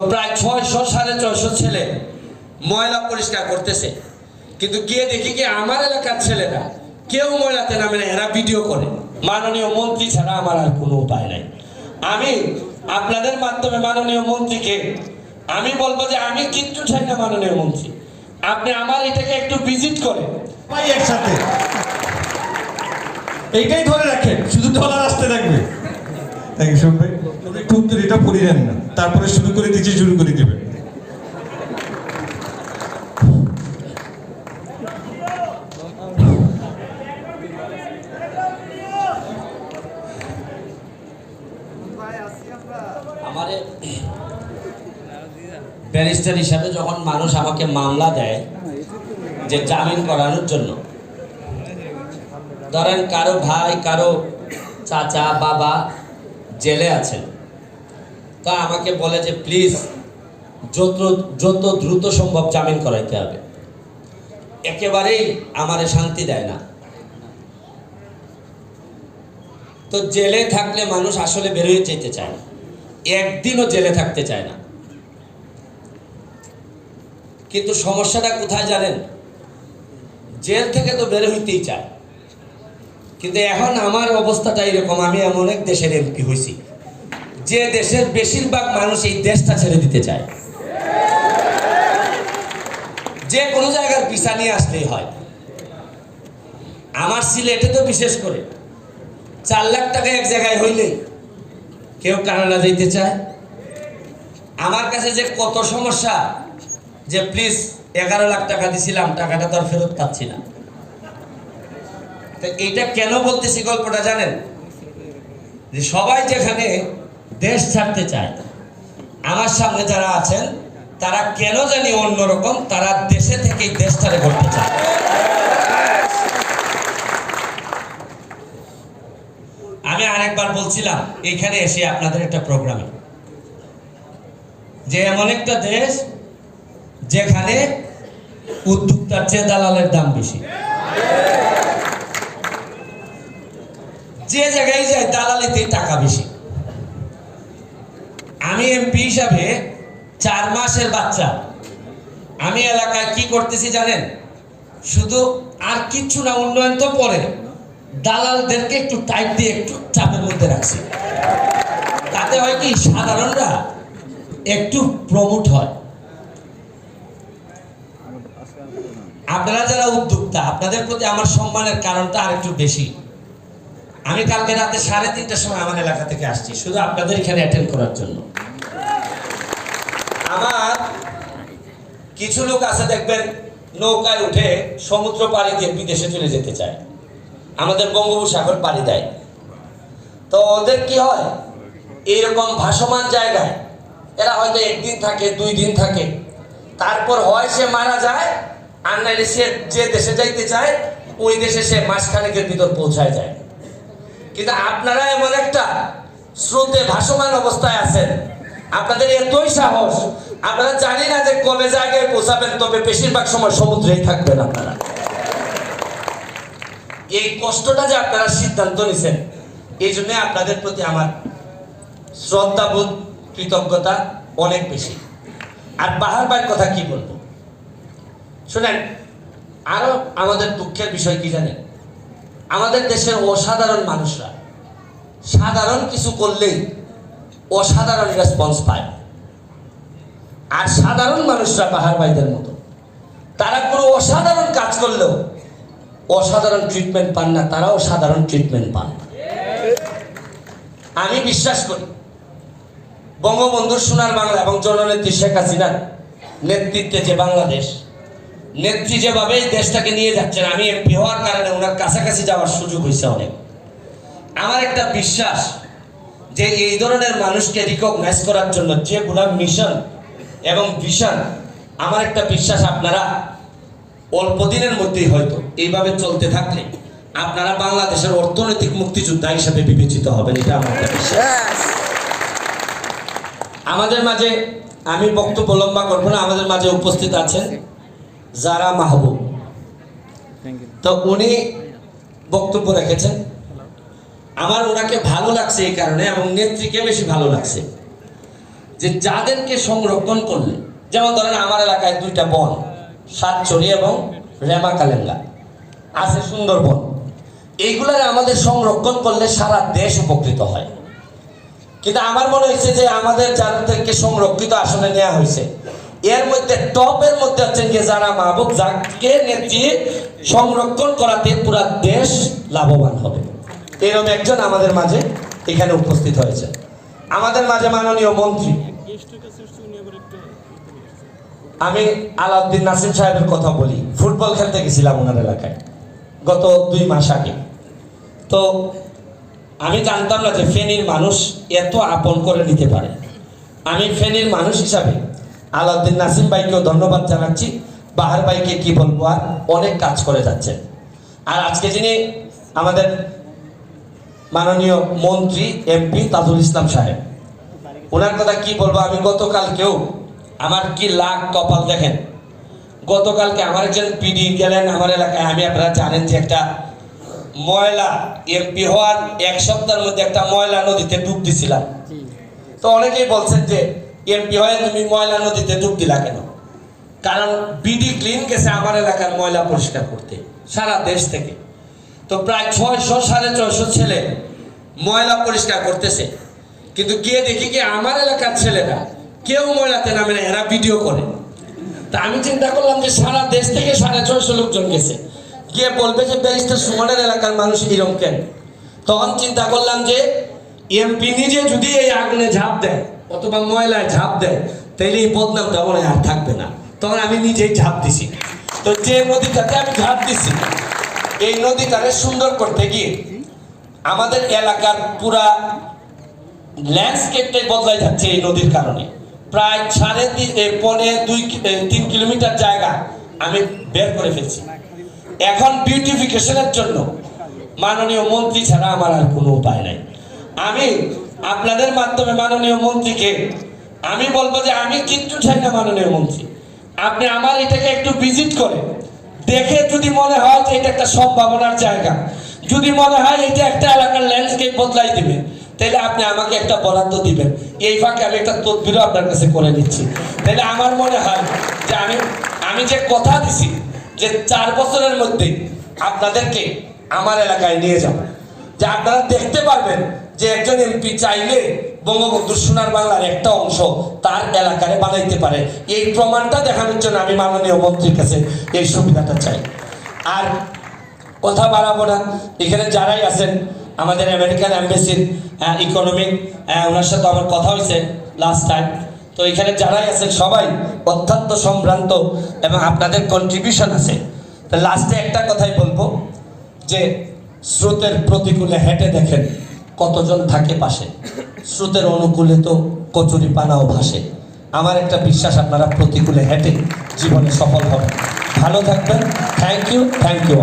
প্রায় ছয়শো, সাড়ে ছয়শো ছেলে ময়লা পরিষ্কার করতেছে। কিন্তু গিয়ে দেখি কি আমার এলাকার ছেলেরা কেউ ময়লাতে নামে না, এরা ভিডিও করে। মাননীয় মন্ত্রী ছাড়া আমার আর কোনো উপায় নাই। আমি আপনাদের মাধ্যমে মাননীয় মন্ত্রীকে আমি বলব যে আমি কিচ্ছু চাই না মাননীয় মন্ত্রী। আপনি আমার এটাকে একটু ভিজিট করেন। একসাথে। এইটাই ধরে রাখেন, শুধু ডলার আসতে থাকবে। একটু উত্তর এটা না। তারপরে শুরু করে দিচ্ছি, শুরু করে দিবে। ব্যারিস্টার হিসাবে যখন মানুষ আমাকে মামলা দেয় যে জামিন করানোর জন্য, ধরেন কারও ভাই, কারও চাচা, বাবা জেলে আছেন। তা আমাকে বলে যে, প্লিজ, যত যত দ্রুত সম্ভব জামিন করাইতে হবে। একেবারেই আমারে শান্তি দেয় না। তো জেলে থাকলে মানুষ আসলে বেরোয় যেতে চায় একদিনও জেলে থাকতে চায় না। কিন্তু সমস্যাটা কোথায় জানেন? জেল থেকে তো বের হইতেই চায়। কিন্তু এখন আমার অবস্থাটা এরকম, আমি এমন এক দেশের এমপি হয়েছি। যে দেশের বেশিরভাগ মানুষ এই দেশটা ছেড়ে দিতে চায়। যে কোনো জায়গার ভিসা নিয়ে আসলেই হয়। আমার সিলেটে তো বিশেষ করে, চার লাখ টাকা এক জায়গায় হইলে কেউ কানাডা যেতে চায়। আমার কাছে যে কত সমস্যা, যে প্লিজ এগারো লাখ টাকা দিছিলাম, টাকাটা তো আর ফেরত পাচ্ছি না। তো এইটা কেন বলতেছি গল্পটা জানেন? যে সবাই যেখানে দেশ ছাড়তে চায়, আমার সামনে যারা আছেন, তারা কেন জানি অন্যরকম, তারা দেশে দেশ ছাড়ে করতে চায়। আমি আরেকবার বলছিলাম এখানে এসে আপনাদের একটা প্রোগ্রামে। যে এমন একটা দেশ যেখানে উদ্যোক্তার চেয়ে দালালের দাম বেশি। যে জায়গায় যায় দালালিতে টাকা বেশি। আমি এমপি হিসাবে চার মাসের বাচ্চা। আমি এলাকায় কি করতেছি জানেন? শুধু আর কিচ্ছু না, উন্নয়ন তো পরে। দালালদেরকে একটু টাইট দিয়ে একটু চাপের মধ্যে রাখছি। তাতে হয় কি, সাধারণরা একটু প্রমোট হয়। আপনারা যারা উদ্যোক্তা, আপনাদের প্রতি আমার সম্মানের কারণটা আরেকটু বেশি। আমি কালকে রাতে সাড়ে তিনটার সময় আমার এলাকা থেকে আসছি। শুধু আপনাদের এখানে অ্যাটেন্ড করার জন্য। আমার কিছু লোক আছে, দেখবেন, নৌকায় উঠে সমুদ্র পাড়ি দিয়ে বিদেশে চলে যেতে চায়। আমাদের বঙ্গোপসাগর পাড়ি দেয়। তো ওদের কি হয়? এইরকম ভাসমান জায়গায় এরা হয়তো একদিন থাকে, দুই দিন থাকে। তারপর হয় সে মারা যায়, আর নাইলে সে যে দেশে যাইতে চায়, ওই দেশে সে মাসখানেকের ভিতর পৌঁছায় যায়। কিন্তু আপনারা এমন একটা স্রোতে ভাসমান অবস্থায় আছেন। আপনাদের এতই সাহস। আপনারা জানি না যে কবে জায়গায় পৌঁছাবেন, তবে বেশিরভাগ সময় সমুদ্রেই থাকবেন আপনারা। এই কষ্টটা যে আপনারা সিদ্ধান্ত নিছেন, এই জন্য আপনাদের প্রতি আমার শ্রদ্ধাবোধ, কৃতজ্ঞতা অনেক বেশি। আর বাহার বাইর কথা কি বলব? শুনেন, আরও আমাদের দুঃখের বিষয় কি জানেন? আমাদের দেশের অসাধারণ মানুষরা। সাধারণ কিছু করলেই অসাধারণ রেসপন্স পায়। আর সাধারণ মানুষরা পাহাড় ভাইদের মতো। তারা কোনো অসাধারণ কাজ করলেও অসাধারণ ট্রিটমেন্ট পান না, তারাও সাধারণ ট্রিটমেন্ট পান। আমি বিশ্বাস করি, বঙ্গবন্ধুর সোনার বাংলা এবং জননেত্রী শেখ হাসিনার নেতৃত্বে যে বাংলাদেশ নেত্রী যেভাবে দেশটাকে নিয়ে যাচ্ছেন আমি এমপি হওয়ার কারণে ওনার কাছাকাছি যাওয়ার সুযোগ হয়েছে অনেক। আমার একটা বিশ্বাস যে এই ধরনের মানুষকে রিকগনাইজ করার জন্য যে যেগুলো মিশন এবং ভিশন আমার একটা বিশ্বাস আপনারা অল্প দিনের মধ্যেই হয়তো এইভাবে চলতে থাকলে আপনারা বাংলাদেশের অর্থনৈতিক মুক্তিযোদ্ধা হিসেবে বিবেচিত হবেন এটা আমার একটা বিশ্বাস। আমাদের মাঝে আমি বক্তব্য লম্বা করব না আমাদের মাঝে উপস্থিত আছেন যারা মাহবুব। তো উনি বক্তব্য রেখেছেন। আমার ওনাকে ভালো লাগছে এই কারণে এবং নেত্রীকে বেশি ভালো লাগছে। যে যাদেরকে সংরক্ষণ করলে যেমন ধরেন আমার এলাকায় দুইটা বন সাতচরি এবং রেমা কালেঙ্গা। আছে সুন্দরবন। এইগুলার আমাদের সংরক্ষণ করলে সারা দেশ উপকৃত হয়। কিন্তু আমার মনে হয়েছে যে আমাদের যাদেরকে সংরক্ষিত আসনে নেওয়া হয়েছে এর মধ্যে, টপের মধ্যে হচ্ছেন যে যারা মাহবুব, যাকে নেত্রী সংরক্ষণ করাতে পুরা দেশ লাভবান হবে। এরকম একজন আমাদের মাঝে এখানে উপস্থিত হয়েছে। আমাদের মাঝে মাননীয় মন্ত্রী। আমি আলাউদ্দিন নাসিম সাহেবের কথা বলি। ফুটবল খেলতে গেছিলাম ওনার এলাকায়, গত দুই মাস আগে। তো আমি জানতাম না যে ফেনীর মানুষ এত আপন করে নিতে পারে। আমি ফেনীর মানুষ হিসাবে আলাউদ্দিন নাসিম ভাইকেও ধন্যবাদ জানাচ্ছি। বাহার ভাইকে কি বলব আর? অনেক কাজ করে যাচ্ছেন। আর আজকে যিনি আমাদের মাননীয় মন্ত্রী, এমপি তাজুল ইসলাম সাহেব ওনার কথা কি বলব আমি গতকালকেও আমার কি লাখ কপাল দেখেন। গতকালকে আমার একজন পিডি গেলেন আমার এলাকায়, আমি আপনারা জানেন যে একটা ময়লা এমপি হওয়ার এক সপ্তাহের মধ্যে একটা ময়লা নদীতে ডুব দিছিলাম। তো অনেকেই বলছেন যে এমপি হয়ে? তুমি ময়লা নদীতে ডুব দিলা কেন? কারণ বিডি ক্লিন গেছে আমার এলাকার ময়লা পরিষ্কার করতে, সারা দেশ থেকে। তো প্রায় ছয়শো সাড়ে ছয়শো ছেলে ময়লা পরিষ্কার করতেছে। কিন্তু গিয়ে দেখি কি আমার এলাকার ছেলেরা কেউ ময়লাতে নামে না, এরা ভিডিও করে। তা আমি চিন্তা করলাম যে সারা দেশ থেকে সাড়ে ছয়শো লোকজন গেছে। গিয়ে বলবে যে, ব্যারিস্টার সুমনের এলাকার মানুষ এরকম কেন? তখন চিন্তা করলাম যে, এমপি নিজে যদি এই আগুনে ঝাঁপ দেয় অথবা ময়লায় ঝাঁপ দেয় তাহলে এই বদনামটা হয় আর থাকবে না। তখন আমি নিজেই ঝাঁপ দিছি। তো যে নদীটাতে আমি ঝাঁপ দিছি, এই নদীটাকে সুন্দর করতে গিয়ে আমাদের এলাকার পুরা ল্যান্ডস্কেপটাই বদলাই যাচ্ছে এই নদীর কারণে। প্রায় সাড়ে তিন পৌনে দুই তিন কিলোমিটার জায়গা আমি বের করে ফেলছি। এখন বিউটিফিকেশনের জন্য মাননীয় মন্ত্রী ছাড়া আমার আর কোনো উপায় নাই। আমি আপনাদের মাধ্যমে মাননীয় মন্ত্রীকে, আমি বলব যে আমি কিচ্ছু চাই না মাননীয় মন্ত্রী। আপনি আমার এটাকে একটু ভিজিট করে দেখে যদি মনে হয় যে এটা একটা সম্ভাবনার জায়গা, যদি মনে হয় এটা একটা এলাকার ল্যান্ডস্কেপ বদলাই দিবে, তাহলে আপনি আমাকে একটা বরাদ্দ দিবেন। এই ফাঁকে আমি একটা তদবিরও আপনার কাছে করে নিচ্ছি। তাহলে আমার মনে হয় যে আমি আমি যে কথা দিছি, যে চার বছরের মধ্যে আপনাদেরকে আমার এলাকায় নিয়ে যাব যে আপনারা দেখতে পারবেন যে একজন এমপি চাইলে বঙ্গবন্ধু সোনার বাংলার একটা অংশ তার এলাকারে বানাইতে পারে। এই প্রমাণটা দেখানোর জন্য আমি মাননীয় মন্ত্রীর কাছে এই সুবিধাটা চাই। আর কথা বাড়াবো না, এখানে যারাই আছেন, আমাদের আমেরিকান অ্যাম্বাসির ইকোনমিক ওনার সাথে আমার কথা হয়েছে লাস্ট টাইম তো এখানে যারাই আছেন সবাই অত্যন্ত সম্ভ্রান্ত এবং আপনাদের কন্ট্রিবিউশন আছে। লাস্টে একটা কথাই বলব, যে স্রোতের প্রতিকূলে হেঁটে দেখেন কতজন থাকে পাশে? স্রোতের অনুকূলে তো কচুরি পানাও ভাসে। আমার একটা বিশ্বাস, আপনারা প্রতিকূলে হেঁটে জীবনে সফল হবেন। ভালো থাকবেন। Thank you thank you